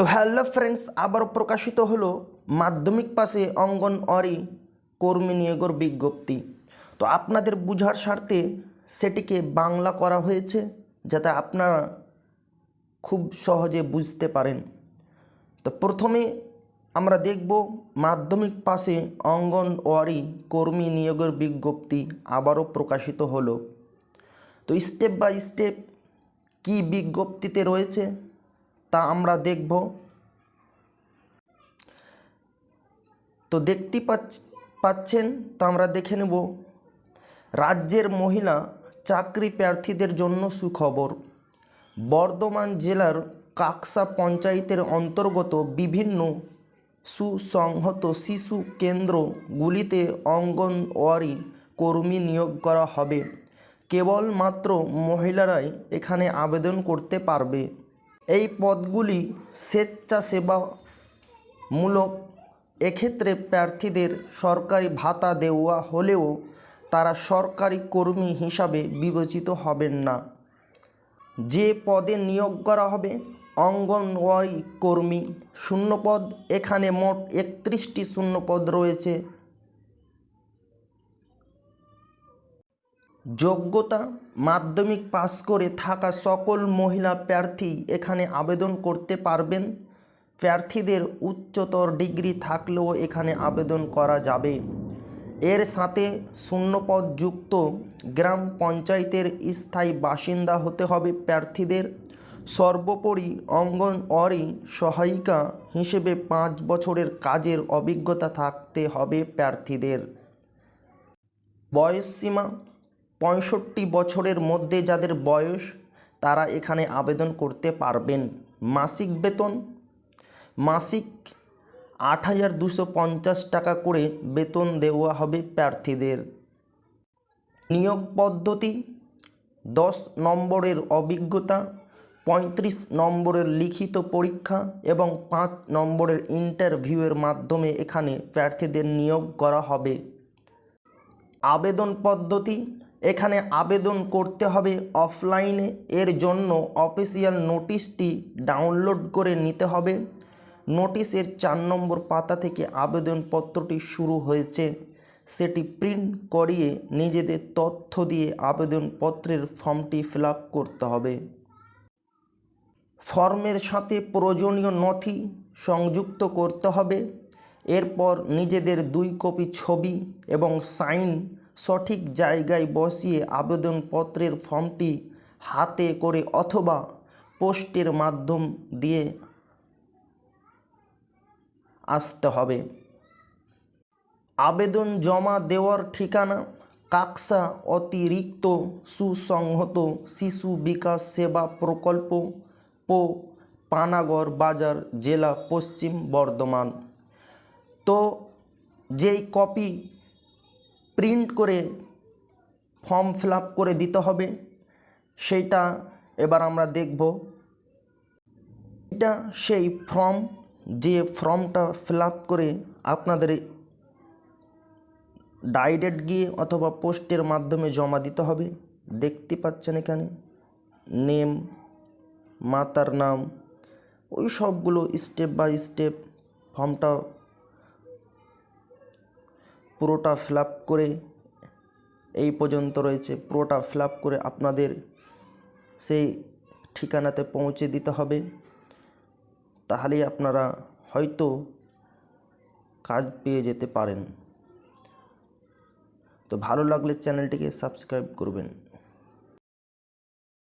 তো hello friends আবার প্রকাশিত হলো মাধ্যমিক পাশে অঙ্গনওয়াড়ি কর্মী নিয়োগের বিজ্ঞপ্তি। তো আপনাদের বুঝার স্বার্থে সেটিকে বাংলা করা হয়েছে, যাতে আপনারা খুব সহজে বুঝতে পারেন। তো প্রথমে আমরা দেখব মাধ্যমিক পাশে অঙ্গনওয়াড়ি কর্মী নিয়োগের বিজ্ঞপ্তি আবারও প্রকাশিত হলো। তো স্টেপ বাই স্টেপ কি বিজ্ঞপ্তিতে রয়েছে তা আমরা দেখব। তো দেখতে পাচ্ছ- পাচ্ছেন, তা আমরা দেখে নেব। রাজ্যের মহিলা চাকরি প্রার্থীদের জন্য সুখবর। বর্ধমান জেলার কাকসা পঞ্চায়েতের অন্তর্গত বিভিন্ন সুসংহত শিশু কেন্দ্রগুলিতে অঙ্গনওয়াড়ি কর্মী নিয়োগ করা হবে। কেবলমাত্র মহিলারাই এখানে আবেদন করতে পারবে। এই পদগুলি স্বেচ্ছাসেবামূলক। এক্ষেত্রে প্রার্থীদের সরকারি ভাতা দেওয়া হলেও তারা সরকারি কর্মী হিসাবে বিবেচিত হবেন না। যে পদে নিয়োগ করা হবে, অঙ্গনওয়াড়ি কর্মী শূন্যপদ। এখানে মোট একত্রিশটি শূন্যপদ রয়েছে। যোগ্যতা, মাধ্যমিক পাস করে থাকা সকল মহিলা প্রার্থী এখানে আবেদন করতে পারবেন। প্রার্থীদের উচ্চতর ডিগ্রি থাকলেও এখানে আবেদন করা যাবে। এর সাথে শূন্যপদ যুক্ত গ্রাম পঞ্চায়েতের স্থায়ী বাসিন্দা হতে হবে প্রার্থীদের। সর্বোপরি অঙ্গনওয়াড়ি সহায়িকা হিসেবে পাঁচ বছরের কাজের অভিজ্ঞতা থাকতে হবে প্রার্থীদের। বয়সসীমা পঁয়ষট্টি বছরের মধ্যে যাদের বয়স, তারা এখানে আবেদন করতে পারবেন। মাসিক বেতন? মাসিক আট হাজার দুশো পঞ্চাশ টাকা করে বেতন দেওয়া হবে প্রার্থীদের। নিয়োগ পদ্ধতি? দশ নম্বরের অভিজ্ঞতা, পঁয়ত্রিশ নম্বরের লিখিত পরীক্ষা এবং পাঁচ নম্বরের ইন্টারভিউয়ের মাধ্যমে এখানে প্রার্থীদের নিয়োগ করা হবে। আবেদন পদ্ধতি? এখানে আবেদন করতে হবে অফলাইনে। এর জন্য অফিসিয়াল নোটিশটি ডাউনলোড করে নিতে হবে। নোটিশের চার নম্বর পাতা থেকে আবেদনপত্রটি শুরু হয়েছে। সেটি প্রিন্ট করিয়ে নিজেদের তথ্য দিয়ে আবেদনপত্রের ফর্মটি ফিল করতে হবে। ফর্মের সাথে প্রয়োজনীয় নথি সংযুক্ত করতে হবে। এরপর নিজেদের দুই কপি ছবি এবং সাইন সঠিক জায়গায় বসিয়ে আবেদনপত্রের ফর্মটি হাতে করে অথবা পোস্টের মাধ্যম দিয়ে আসতে হবে। আবেদন জমা দেওয়ার ঠিকানা কাকসা অতিরিক্ত সুসংহত শিশু বিকাশ সেবা প্রকল্প, পো, পানাগড় বাজার, জেলা পশ্চিম বর্ধমান। তো, যেই কপি প্রিন্ট করে ফর্ম ফিল করে দিতে হবে। সেইটা এবার আমরা দেখব। এটা সেই ফর্ম, যে ফর্মটা ফিল করে আপনাদের ডাইরেক্ট গিয়ে অথবা পোস্টের মাধ্যমে জমা দিতে হবে। দেখতে পাচ্ছেন এখানে নেম, মাতার নাম, ওই সবগুলো স্টেপ বাই স্টেপ ফর্মটা পুরোটা ফিল করে এই পর্যন্ত রয়েছে। পুরোটা ফিল করে আপনাদের সেই ঠিকানাতে পৌঁছে দিতে হবে। তাহলেই আপনারা হয়তো কাজ পেয়ে যেতে পারেন। তো ভালো লাগলে চ্যানেলটিকে সাবস্ক্রাইব করবেন।